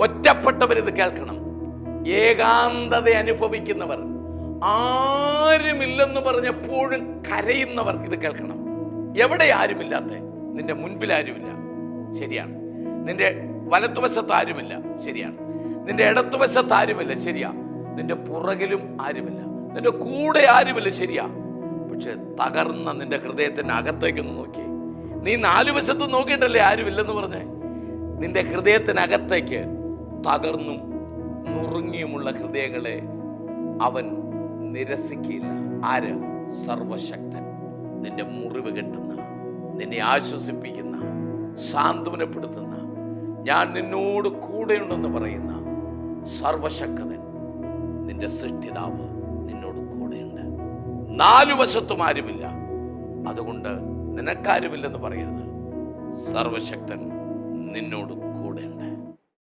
ഒറ്റപ്പെട്ടവർ ഇത് കേൾക്കണം. ഏകാന്തത അനുഭവിക്കുന്നവർ. ആരുമില്ലെന്ന് പറഞ്ഞപ്പോഴും കരയുന്നവർ ഇത് കേൾക്കണം. എവിടെ ആരുമില്ലാത്ത? നിന്റെ മുൻപിൽ ആരുമില്ല. ശരിയാണ്. നിന്റെ വലത്തുവശത്ത് ആരുമില്ല. ശരിയാണ്. നിന്റെ ഇടത്തുവശത്ത് ആരുമില്ല. ശരിയാ. നിന്റെ പുറകിലും ആരുമില്ല. നിന്റെ കൂടെ ആരുമില്ല. ശരിയാ. പക്ഷെ തകർന്ന നിന്റെ ഹൃദയത്തിന്റെ അകത്തേക്കൊന്ന് നോക്കി. നീ നാലു വശത്തും നോക്കിയിട്ടല്ലേ ആരുമില്ലെന്ന് പറഞ്ഞേ? നിന്റെ ഹൃദയത്തിനകത്തേക്ക് തകർന്നും നുറുങ്ങിയുമുള്ള ഹൃദയങ്ങളെ അവൻ നിരസിക്കില്ല. ആര്? സർവശക്തൻ. നിന്റെ മുറിവ് കെട്ടുന്ന നിന്നെ ആശ്വസിപ്പിക്കുന്ന സാന്ത്വനപ്പെടുത്തുന്ന ഞാൻ നിന്നോട് കൂടെയുണ്ടെന്ന് പറയുന്ന സർവശക്തൻ നിന്റെ സൃഷ്ടിതാവ് നിന്നോട് കൂടെയുണ്ട്. നാലു വശത്തും ആരുമില്ല. അതുകൊണ്ട് നിനക്കാരുമില്ലെന്ന് പറയരുത്. സർവശക്തൻ നിന്നോട് കൂടെയുണ്ട്.